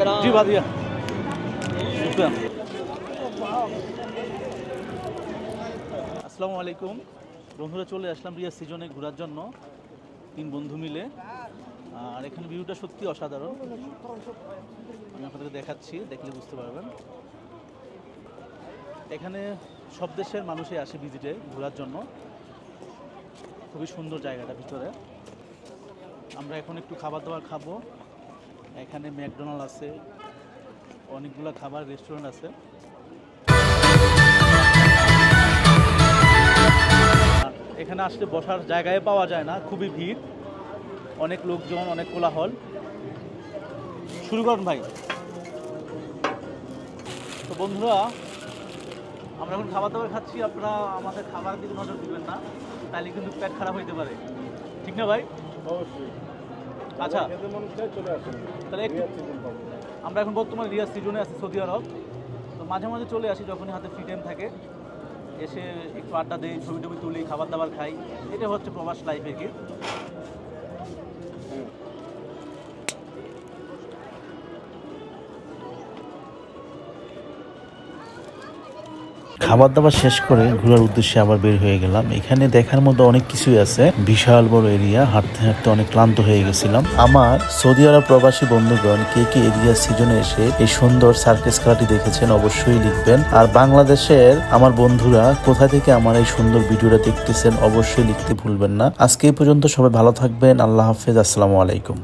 জি ভাদিয়া বুঝলাম আসসালামু আলাইকুম বন্ধুরা চলে আসলাম রিয়া সিজনে ঘোরার জন্য। তিন বন্ধু মিলে। আর এখানে ভিউটা সত্যি অসাধারণ। আমি আপনাদেরকে দেখাচ্ছি দেখলে বুঝতে পারবেন। এখানে সব দেশের মানুষই আসে ভিজিটে ঘোরার জন্য। খুবই সুন্দর জায়গাটা ভিতরে। আমরা এখন একটু খাবার দাবার খাব। এখানে ম্যাকডোনাল্ড আছে, অনেকগুলো খাবার রেস্টুরেন্ট আছে। এখানে আসলে বসার জায়গায় পাওয়া যায় না, খুবই ভিড়। অনেক লোকজন, অনেক কোলাহল। শুরু করুন ভাই। তো বন্ধুরা, আমরা এখন খাবার দাবার খাচ্ছি, আপনারা আমাদের খাবার দিকে নজর দিবেন না, তাহলে কিন্তু পেট খারাপ হইতে পারে। ঠিক না ভাই? অবশ্যই। আচ্ছা। তাহলে একটু আমরা এখন বর্তমানে রিয়াজ সিজনে আছি, সৌদি আরব। তো মাঝে মাঝে চলে আসি যখনই হাতে ফ্রি টাইম থাকে। এসে একটু আড্ডা দিই, ছবি টবি তুলি, খাবার দাবার খাই। এটা হচ্ছে প্রবাস লাইফের কি খাবার দাবার শেষ করে ঘোরার উদ্দেশ্যে আবার বের হয়ে গেলাম। এখানে দেখার মতো অনেক কিছুই আছে। বিশাল বড় এরিয়া। হাঁটতে হাঁটতে অনেক ক্লান্ত হয়ে গেছিলাম। আমার সৌদি আরব প্রবাসী বন্ধুগণ, কে কে এরিয়া সিজনে এসে এই সুন্দর সার্কেস খেলাটি দেখেছেন অবশ্যই লিখবেন। আর বাংলাদেশের আমার বন্ধুরা কোথা থেকে আমার এই সুন্দর ভিডিওটা দেখতেছেন অবশ্যই লিখতে ভুলবেন না। আজকে এই পর্যন্ত সবাই ভালো থাকবেন। আল্লাহ হাফেজ। আসসালামু আলাইকুম।